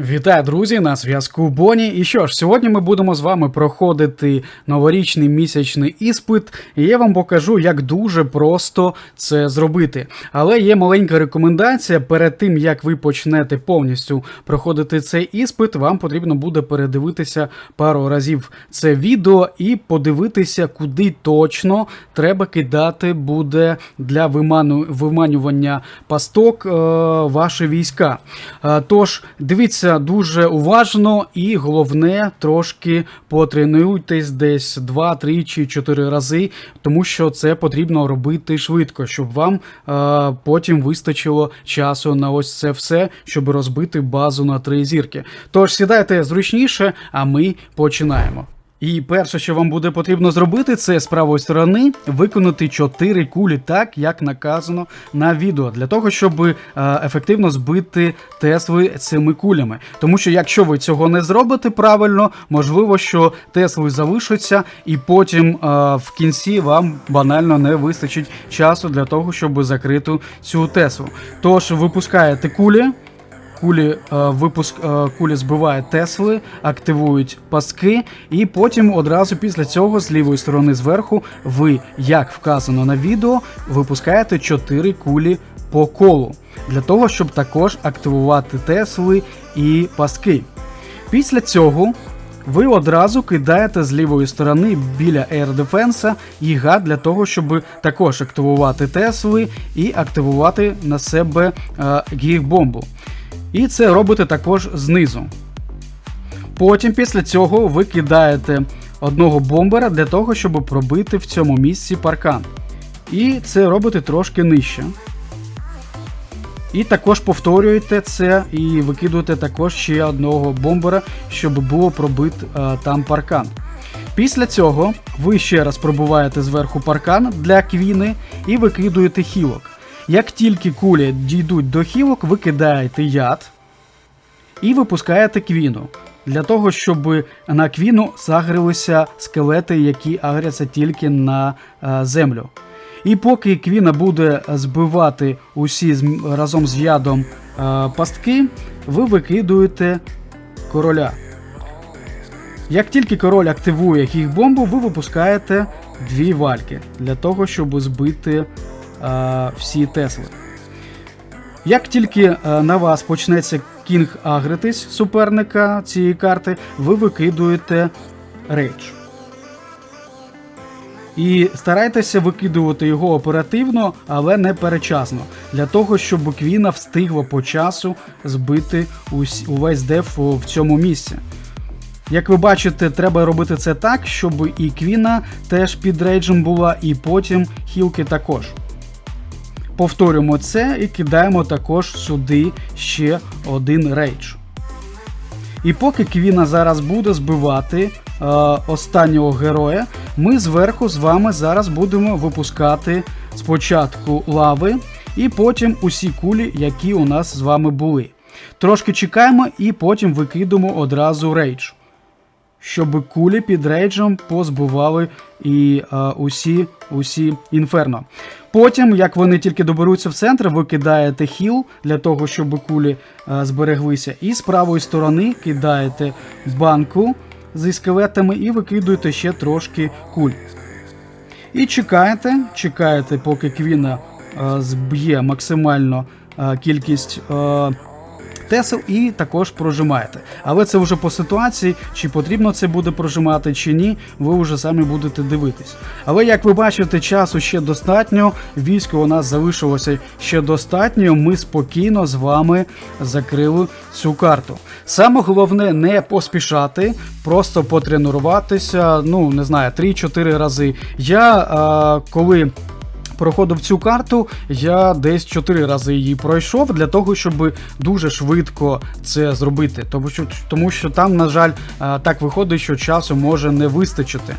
Вітаю, друзі! На зв'язку Боні. І що ж, сьогодні ми будемо з вами проходити новорічний місячний іспит, і я вам покажу, як дуже просто це зробити. Але є маленька рекомендація: перед тим як ви почнете повністю проходити цей іспит, вам потрібно буде передивитися пару разів це відео і подивитися, куди точно треба кидати буде для виману, виманювання пасток е, ваші війська. Е, тож дивіться дуже уважно і головне трошки потренуйтесь десь 2, 3 чи 4 рази, тому що це потрібно робити швидко, щоб вам е, потім вистачило часу на ось це все, щоб розбити базу на три зірки. Тож сідайте зручніше, а ми починаємо. І перше, що вам буде потрібно зробити, це з правої сторони виконати 4 кулі так, як наказано на відео, для того, щоб е, ефективно збити Тесли цими кулями. Тому що якщо ви цього не зробите правильно, можливо, що Тесли залишаться, і потім е, в кінці вам банально не вистачить часу для того, щоб закрити цю Теслу. Тож випускаєте кулі. Кулі е, випуск е, кулі збиває Тесли, активують паски, і потім одразу після цього з лівої сторони зверху ви, як вказано на відео, випускаєте 4 кулі по колу для того, щоб також активувати Тесли і паски. Після цього ви одразу кидаєте з лівої сторони біля Air Defense їга для того, щоб також активувати Тесли і активувати на себе е, гіг-бомбу. І це робите також знизу. Потім після цього ви кидаєте одного бомбера для того, щоб пробити в цьому місці паркан. І це робите трошки нижче. І також повторюєте це і викидуєте також ще одного бомбера, щоб було пробит е, там паркан. Після цього ви ще раз пробуваєте зверху паркан для квіни і викидуєте хілок. Як тільки кулі дійдуть до хілок, ви кидаєте яд і випускаєте квіну. Для того, щоб на квіну загрилися скелети, які агряться тільки на е, землю. І поки квіна буде збивати усі разом з ядом е, пастки, ви викидуєте короля. Як тільки король активує хіг-бомбу, ви випускаєте дві вальки для того, щоб збити всі Тесли. Як тільки е, на вас почнеться кінг агритись суперника цієї карти, ви викидуєте рейдж. І старайтеся викидувати його оперативно, але не перечасно, для того, щоб Квіна встигла по часу збити увесь деф в цьому місці. Як ви бачите, треба робити це так, щоб і Квіна теж під рейджем була, і потім хілки також. Повторюємо це і кидаємо також сюди ще один рейдж. І поки Квіна зараз буде збивати е, останнього героя, ми зверху з вами зараз будемо випускати спочатку лави, і потім усі кулі, які у нас з вами були. Трошки чекаємо і потім викидемо одразу рейдж щоб кулі під рейджем позбивали і е, усі, усі інферно. Потім, як вони тільки доберуться в центр, ви кидаєте хіл для того, щоб кулі е, збереглися. І з правої сторони кидаєте банку зі скелетами і викидуєте ще трошки куль. І чекаєте, чекаєте, поки Квіна е, зб'є максимально е, кількість. Е, Тесел і також прожимаєте. Але це вже по ситуації, чи потрібно це буде прожимати, чи ні, ви вже самі будете дивитись. Але як ви бачите, часу ще достатньо, військо у нас залишилося ще достатньо. Ми спокійно з вами закрили цю карту. Саме головне не поспішати, просто потренуватися, ну не знаю, 3-4 рази. Я е, коли проходив цю карту, я десь 4 рази її пройшов для того, щоб дуже швидко це зробити. Тому що, тому що там, на жаль, е, так виходить, що часу може не вистачити.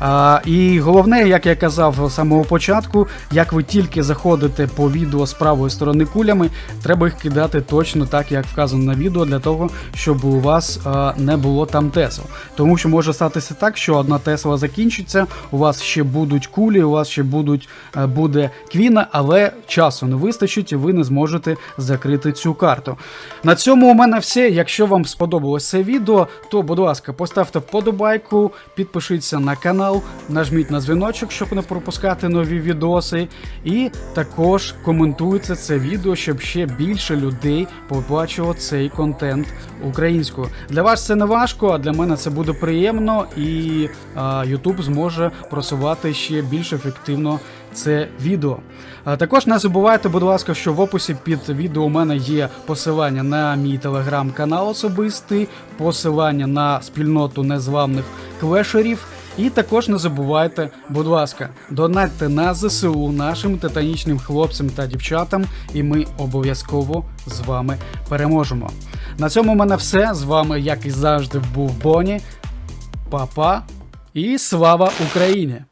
А, і головне, як я казав з самого початку, як ви тільки заходите по відео з правої сторони кулями, треба їх кидати точно так, як вказано на відео, для того, щоб у вас а, не було там тесел. Тому що може статися так, що одна тесла закінчиться, у вас ще будуть кулі, у вас ще будуть, е, буде квіна, але часу не вистачить і ви не зможете закрити цю карту. На цьому у мене все. Якщо вам сподобалось це відео, то, будь ласка, поставте вподобайку, підпишіться на канал, нажміть на дзвіночок, щоб не пропускати нові відоси. І також коментуйте це відео, щоб ще більше людей побачило цей контент українською. Для вас це не важко, а для мене це буде приємно, і а, YouTube зможе просувати ще більш ефективно це відео. Також не забувайте, будь ласка, що в описі під відео у мене є посилання на мій телеграм-канал особистий, посилання на спільноту незламних клешерів. І також не забувайте, будь ласка, донатьте на ЗСУ нашим титанічним хлопцям та дівчатам, і ми обов'язково з вами переможемо. На цьому в мене все. З вами, як і завжди, був Боні. Па-па і слава Україні!